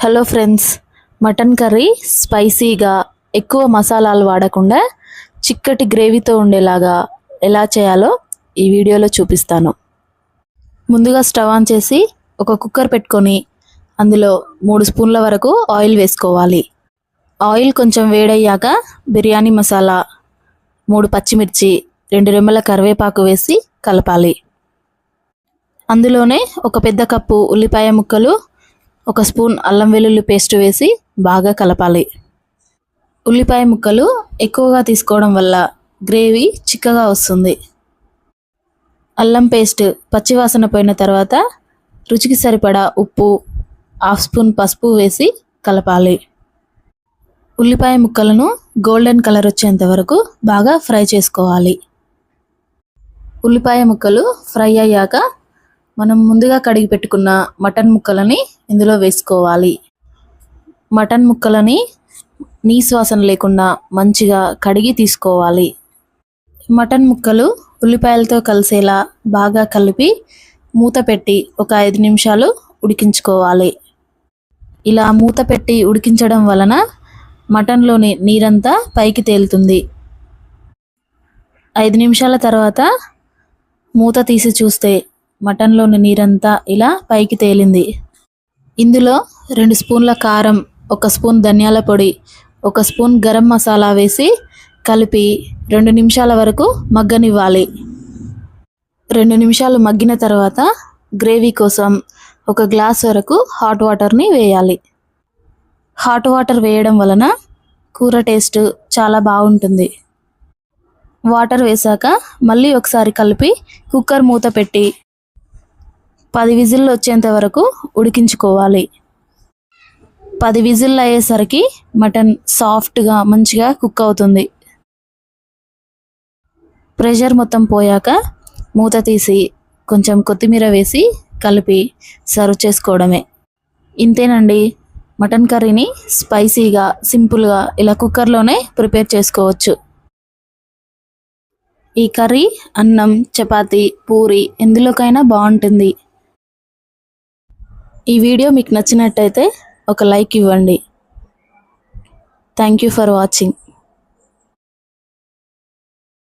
Hello friends mutton curry స్పైసీగా ఎక్కువ మసాలాలు వాడకుండా చిక్కటి గ్రేవీతో ఉండేలాగా ఎలా చేయాలో ఈ వీడియోలో చూపిస్తాను. ముందుగా స్టవ్ ఆన్ చేసి ఒక కుక్కర్ పెట్టుకొని అందులో మూడు స్పూన్ల వరకు ఆయిల్ వేసుకోవాలి. ఆయిల్ కొంచెం వేడయ్యాక బిర్యానీ మసాలా మూడు పచ్చిమిర్చి రెండు రెమ్మల కరివేపాకు వేసి కలపాలి. అందులోనే ఒక పెద్ద కప్పు ఉల్లిపాయ ముక్కలు ఒక స్పూన్ అల్లం వెల్లుల్లి పేస్ట్ వేసి బాగా కలపాలి. ఉల్లిపాయ ముక్కలు ఎక్కువగా తీసుకోవడం వల్ల గ్రేవీ చిక్కగా వస్తుంది. అల్లం పేస్ట్ పచ్చివాసన పోయిన తర్వాత రుచికి సరిపడా ఉప్పు హాఫ్ స్పూన్ పసుపు వేసి కలపాలి. ఉల్లిపాయ ముక్కలను గోల్డెన్ కలర్ వచ్చేంత వరకు బాగా ఫ్రై చేసుకోవాలి. ఉల్లిపాయ ముక్కలు ఫ్రై అయ్యాక మనం ముందుగా కడిగి పెట్టుకున్న మటన్ ముక్కలని ఇందులో వేసుకోవాలి. మటన్ ముక్కలని నీ వాసన లేకుండా మంచిగా కడిగి తీసుకోవాలి. మటన్ ముక్కలు ఉల్లిపాయలతో కలిసేలా బాగా కలిపి మూత పెట్టి ఒక ఐదు నిమిషాలు ఉడికించుకోవాలి. ఇలా మూత పెట్టి ఉడికించడం వలన మటన్లోని నీరంతా పైకి తేలుతుంది. ఐదు నిమిషాల తర్వాత మూత తీసి చూస్తే మటన్లోని నీరంతా ఇలా పైకి తేలింది. ఇందులో రెండు స్పూన్ల కారం ఒక స్పూన్ ధనియాల పొడి ఒక స్పూన్ గరం మసాలా వేసి కలిపి రెండు నిమిషాల వరకు మగ్గనివ్వాలి. రెండు నిమిషాలు మగ్గిన తర్వాత గ్రేవీ కోసం ఒక గ్లాస్ వరకు హాట్ వాటర్ని వేయాలి. హాట్ వాటర్ వేయడం వలన కూర టేస్ట్ చాలా బాగుంటుంది. వాటర్ వేశాక మళ్ళీ ఒకసారి కలిపి కుక్కర్ మూత పెట్టి పది విజిల్లు వచ్చేంత వరకు ఉడికించుకోవాలి. పది విజిల్లు అయ్యేసరికి మటన్ సాఫ్ట్గా మంచిగా కుక్ అవుతుంది. ప్రెషర్ మొత్తం పోయాక మూత తీసి కొంచెం కొత్తిమీర వేసి కలిపి సర్వ్ చేసుకోవడమే. ఇంతేనండి. మటన్ కర్రీని స్పైసీగా సింపుల్గా ఇలా కుక్కర్లోనే ప్రిపేర్ చేసుకోవచ్చు. ఈ కర్రీ అన్నం చపాతి పూరి ఎందులోకైనా బాగుంటుంది. ఈ వీడియో మీకు నచ్చినట్టయితే ఒక లైక్ ఇవ్వండి. Thank you for watching